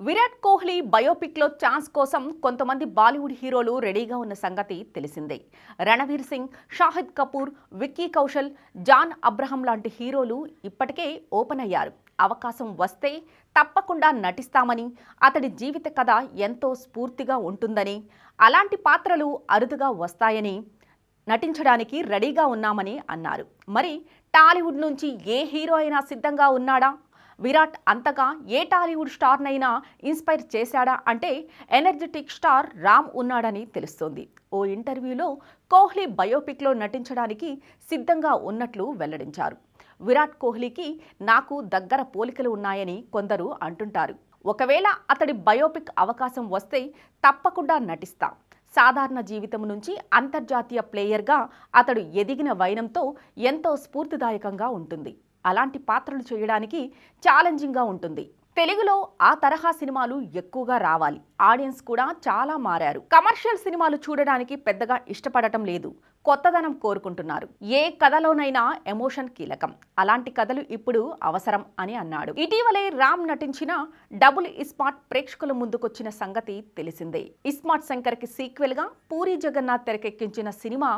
Virat Kohli బయోపిక్లో chance కోసం కొంతమంది బాలీవుడ్ హీరోలు రెడీగా ఉన్న సంగతి తెలిసిందే. రణవీర్ సింగ్ షాహిద్ కపూర్ విక్కీ కౌశల్ జాన్ అబ్రహం లాంటి హీరోలు ఇప్పటికే ఓపెన్ అయ్యారు. అవకాశం వస్తే తప్పకుండా నటిస్తామని అతడి జీవిత కథ ఎంతో స్ఫూర్తిగా ఉంటుందని అలాంటి పాత్రలు అరుదుగా వస్తాయని నటించడానికి రెడీగా ఉన్నామని అన్నారు. మరి టాలీవుడ్ నుంచి ఏ హీరో అయినా సిద్ధంగా ఉన్నాడా? విరాట్ అంతగా ఏ టాలీవుడ్ స్టార్నైనా ఇన్స్పైర్ చేశాడా అంటే ఎనర్జెటిక్ స్టార్ రామ్ ఉన్నాడని తెలుస్తోంది. ఓ ఇంటర్వ్యూలో కోహ్లీ బయోపిక్లో నటించడానికి సిద్ధంగా ఉన్నట్లు వెల్లడించారు. విరాట్ కోహ్లీకి నాకు దగ్గర పోలికలు ఉన్నాయని కొందరు అంటుంటారు. ఒకవేళ అతడి బయోపిక్ అవకాశం వస్తే తప్పకుండా నటిస్తా. సాధారణ జీవితం నుంచి అంతర్జాతీయ ప్లేయర్గా అతడు ఎదిగిన వైనంతో ఎంతో స్ఫూర్తిదాయకంగా ఉంటుంది. అలాంటి పాత్రలు చేయడానికి ఛాలెంజింగ్గా ఉంటుంది. తెలుగులో ఆ తరహా సినిమాలు ఎక్కువగా రావాలి. ఆడియన్స్ కూడా చాలా మారారు. కమర్షియల్ సినిమాలు చూడడానికి పెద్దగా ఇష్టపడటం లేదు. కొత్తదనం కోరుకుంటున్నారు. ఏ కథలోనైనా ఎమోషన్ కీలకం. అలాంటి కథలు ఇప్పుడు అవసరం అని అన్నాడు. ఇటీవలే రామ్ నటించిన డబుల్ ఇస్మార్ట్ ప్రేక్షకుల ముందుకొచ్చిన సంగతి తెలిసిందే. ఇస్మార్ట్ శంకర్కి సీక్వెల్గా పూరి జగన్నాథ్ తెరకెక్కించిన సినిమా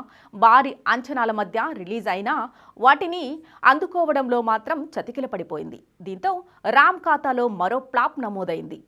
భారీ అంచనాల మధ్య రిలీజ్ అయినా వాటిని అందుకోవడంలో మాత్రం చతికిల పడిపోయింది దీంతో రామ్ ఖాతాలో మరో ప్లాప్ నమోదైంది.